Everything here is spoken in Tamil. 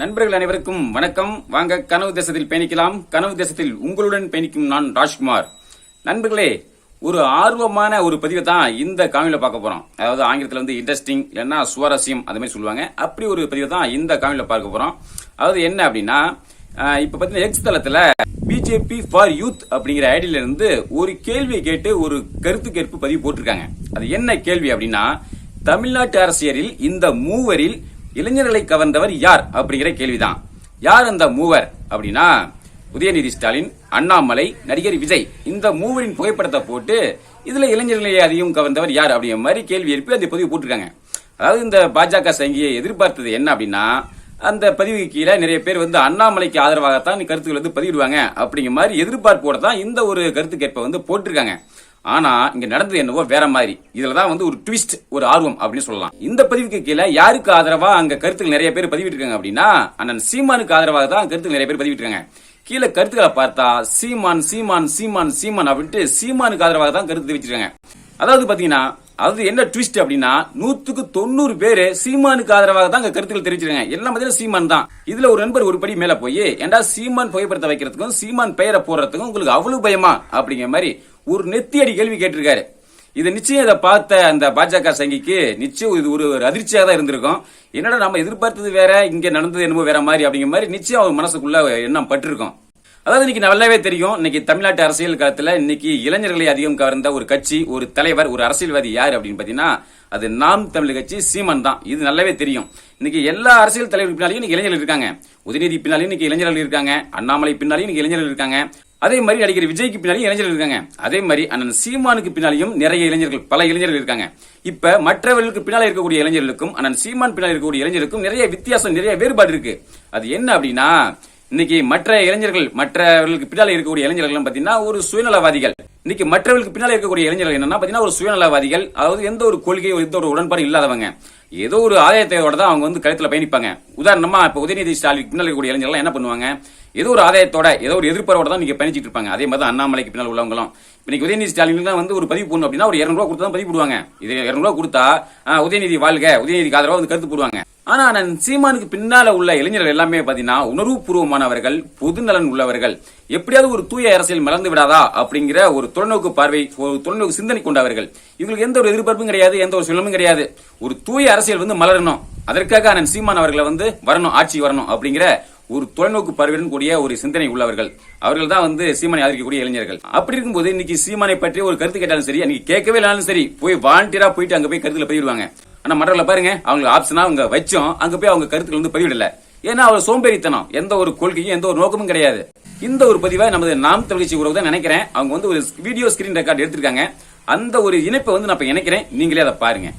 நண்பர்கள் அனைவருக்கும் வணக்கம். வாங்க கனவு தேசத்தில் பயணிக்கலாம். கனவு தேசத்தில் உங்களுடன் பயணிக்கும் நான் ராஜ்குமார். நண்பர்களே ஒரு ஆர்வமான ஒரு பதிவை தான் இந்த காணொலியில பார்க்க போறோம். அதாவது ஆங்கிலத்தில் வந்து இன்ட்ரெஸ்டிங் இல்லைன்னா சுவாரஸ்யம் அது மாதிரி சொல்லுவாங்க. அப்படி ஒரு பதிவை தான் இந்த காணொலியில பார்க்க போறோம். அதாவது என்ன அப்படின்னா இப்போ இப்ப பாத்தீங்கன்னா எக்ஸ் தளத்துல பிஜேபி ஃபார் யூத் அப்படிங்கிற ஐடியில இருந்து ஒரு கேள்வியை கேட்டு ஒரு கருத்து கேட்பு பதிவு போட்டிருக்காங்க. அது என்ன கேள்வி அப்படின்னா தமிழ்நாட்டு அரசியலில் இந்த மூவரில் இளைஞர்களை கவர்ந்தவர் யார் அப்படிங்கிற கேள்விதான். யார் அந்த மூவர் அப்படின்னா உதயநிதி ஸ்டாலின் அண்ணாமலை நடிகர் விஜய். இந்த மூவரின் புகைப்படத்தை போட்டு இதுல இளைஞர்களை அதிகம் கவர்ந்தவர் யார் அப்படிங்கிற மாதிரி கேள்வி எழுப்பி அந்த பதிவு போட்டிருக்காங்க. அதாவது இந்த பாஜக சங்கியை எதிர்பார்த்தது என்ன அப்படின்னா அந்த பதிவுக்கு கீழே நிறைய பேர் வந்து அண்ணாமலைக்கு ஆதரவாகத்தான் கருத்துக்கள் வந்து பதிவிடுவாங்க அப்படிங்கிற மாதிரி எதிர்பார்ப்போட தான் இந்த ஒரு கருத்து கேட்பை வந்து போட்டிருக்காங்க. ஆனா இங்க நடந்தது என்னவோ வேற மாதிரி. இதுலதான் வந்து ஒரு ட்விஸ்ட் ஒரு ஆர்வம் அப்படின்னு சொல்லலாம். இந்த பதிவுக்கு கீழே யாருக்கு ஆதரவா அங்க கருத்துக்கள் நிறைய பேர் பதிவிட்டிருக்காங்க அப்படின்னா அண்ணன் சீமானுக்கு ஆதரவாக தான் கருத்துக்கள் நிறைய பேர் பதிவிட்டிருக்காங்க. கீழே கருத்துக்களை பார்த்தா சீமான் சீமான் சீமான் சீமான் அப்படின்ட்டு சீமானுக்கு ஆதரவாக தான் கருத்து தெரிவிச்சிருக்காங்க. அதாவது பாத்தீங்கன்னா அது என்ன ட்விஸ்ட் அப்படின்னா நூத்துக்கு தொண்ணூறு பேரு சீமானுக்கு ஆதரவாக தான் அங்க கருத்துக்கள் தெரிவிச்சிருக்காங்க. எல்லாம் பாத்தீங்கன்னா சீமான் தான். இதுல ஒரு நண்பர் ஒரு படி மேல போய் ஏண்டா சீமான் புகைப்படத்தை வைக்கிறதுக்கும் சீமான் பெயரை போடுறதுக்கும் உங்களுக்கு அவ்வளவு பயமா? அப்படிங்கிற மாதிரி ஒரு நெத்தியடி கேள்வி கேட்டிருக்காரு. இது நிச்சயம் இதை பார்த்த அந்த பாஜக சங்கிக்கு நிச்சயம் இது ஒரு ஒரு அதிர்ச்சியாக தான் இருந்திருக்கும். என்னடா நம்ம எதிர்பார்த்தது வேற இங்க நடந்தது என்னமோ வேற மாதிரி அப்படிங்கிற மாதிரி நிச்சயம் அவர் மனசுக்குள்ள எண்ணம் பட்டிருக்கும். அதாவது இன்னைக்கு நல்லாவே தெரியும் இன்னைக்கு தமிழ்நாட்டு அரசியல் காலத்துல இன்னைக்கு இளைஞர்களை அதிகம் கவர்ந்த ஒரு கட்சி ஒரு தலைவர் ஒரு அரசியல்வாதி யார் அப்படின்னு பாத்தீங்கன்னா அது நாம் தமிழ் கட்சி சீமன் தான். இது நல்லாவே தெரியும். இன்னைக்கு எல்லா அரசியல் தலைவர் பின்னாலையும் இன்னைக்கு இளைஞர்கள் இருக்காங்க. உதயநிதி பின்னாலையும் இன்னைக்கு இளைஞர்கள் இருக்காங்க. அண்ணாமலை பின்னாலையும் இன்னைக்கு இளைஞர்கள் இருக்காங்க. அதே மாதிரி நடிகர் விஜய்க்கு பின்னாலையும் இளைஞர்கள் இருக்காங்க. அதே மாதிரி அண்ணன் சீமானுக்கு பின்னாலையும் நிறைய இளைஞர்கள் பல இளைஞர்கள் இருக்காங்க. இப்ப மற்றவர்களுக்கு பின்னால் இருக்கக்கூடிய இளைஞர்களுக்கும் அண்ணன் சீமான் பின்னால் இருக்கக்கூடிய இளைஞருக்கும் நிறைய வித்தியாசம் நிறைய வேறுபாடு இருக்கு. அது என்ன அப்படின்னா இன்னைக்கு மற்ற இளைஞர்கள் மற்றவர்களுக்கு பின்னால் இருக்கக்கூடிய இளைஞர்கள் பாத்தீங்கன்னா ஒரு சுயநலவாதிகள். இன்னைக்கு மற்றவர்களுக்கு பின்னால் இருக்கக்கூடிய இளைஞர்கள் என்னன்னா பாத்தீங்கன்னா ஒரு சுயநலவாதிகள் அதாவது எந்த ஒரு கொள்கை எந்த ஒரு உடன்பாடு இல்லாதவங்க. ஏதோ ஒரு ஆதாயத்தோட தான் அவங்க வந்து கழுத்தில் பயணிப்பாங்க. உதாரணமா இப்ப உதயநிதி ஸ்டாலின் பின்னால் இருக்கக்கூடிய இளைஞர்கள் என்ன பண்ணுவாங்க? ஏதோ ஒரு ஆதாயத்தோட ஏதோ ஒரு எதிர்ப்பாரோட தான் நீங்க பயணிச்சிட்டு இருப்பாங்க. அதே மாதிரி தான் அண்ணாமலைக்கு பின்னால் உள்ளவங்களும். இன்னைக்கு உதயநிதி ஸ்டாலின் தான் வந்து ஒரு பதிவு போடணும் அப்படின்னா ஒரு இரநூறுவா கொடுத்து தான் பதிவு போடுவாங்க. இது இரநூறுவா கொடுத்தா உதயநிதி வாழ்க உதயநிதி ஆதரவா வந்து கருத்து போடுவாங்க. ஆனா நான் சீமானுக்கு பின்னால உள்ள இளைஞர்கள் எல்லாமே பாத்தீங்கன்னா உணர்வுபூர்வமானவர்கள் பொதுநலன் உள்ளவர்கள். எப்படியாவது ஒரு தூய அரசியல் மலர்ந்து விடாதா அப்படிங்கிற ஒரு தொலைநோக்கு பார்வை ஒரு தொலைநோக்கு சிந்தனை கொண்டவர்கள். இவங்களுக்கு எந்த ஒரு எதிர்பார்ப்பும் கிடையாது எந்த ஒரு சுழமும் கிடையாது. ஒரு தூய அரசியல் வந்து மலரணும். அதற்காக அண்ணன் சீமான் அவர்களை வந்து வரணும் ஆட்சி வரணும் அப்படிங்கிற ஒரு தொலைநோக்கு பார்வையுடன் கூடிய ஒரு சிந்தனை உள்ளவர்கள். அவர்கள் தான் வந்து சீமானை ஆதரிக்கக்கூடிய இளைஞர்கள். அப்படி இருக்கும்போது இன்னைக்கு சீமானை பற்றி ஒரு கருத்து கேட்டாலும் சரி அன்னைக்கு கேட்கவே இல்லாலும் சரி போய் வாலண்டியரா போயிட்டு அங்க போய் கருத்துல போயிடுவாங்க ஆனா மற்றவர்களை பாருங்க அவங்களுக்கு ஆப்ஷனா அவங்க வச்சோம் அங்க போய் அவங்க கருத்துக்கள் வந்து பதிவிடல. ஏன்னா அவர் சோம்பேறித்தனம். எந்த ஒரு கொள்கையும் எந்த ஒரு நோக்கமும் கிடையாது. இந்த ஒரு பதிவை நமது நாம் தமிழ்ச்சி உறவு தான் நினைக்கிறேன். அவங்க வந்து ஒரு வீடியோ ஸ்கிரீன் ரெக்கார்டு எடுத்திருக்காங்க. அந்த ஒரு இணைப்பை வந்து நான் இப்ப இணைக்கிறேன். நீங்களே அதை பாருங்க.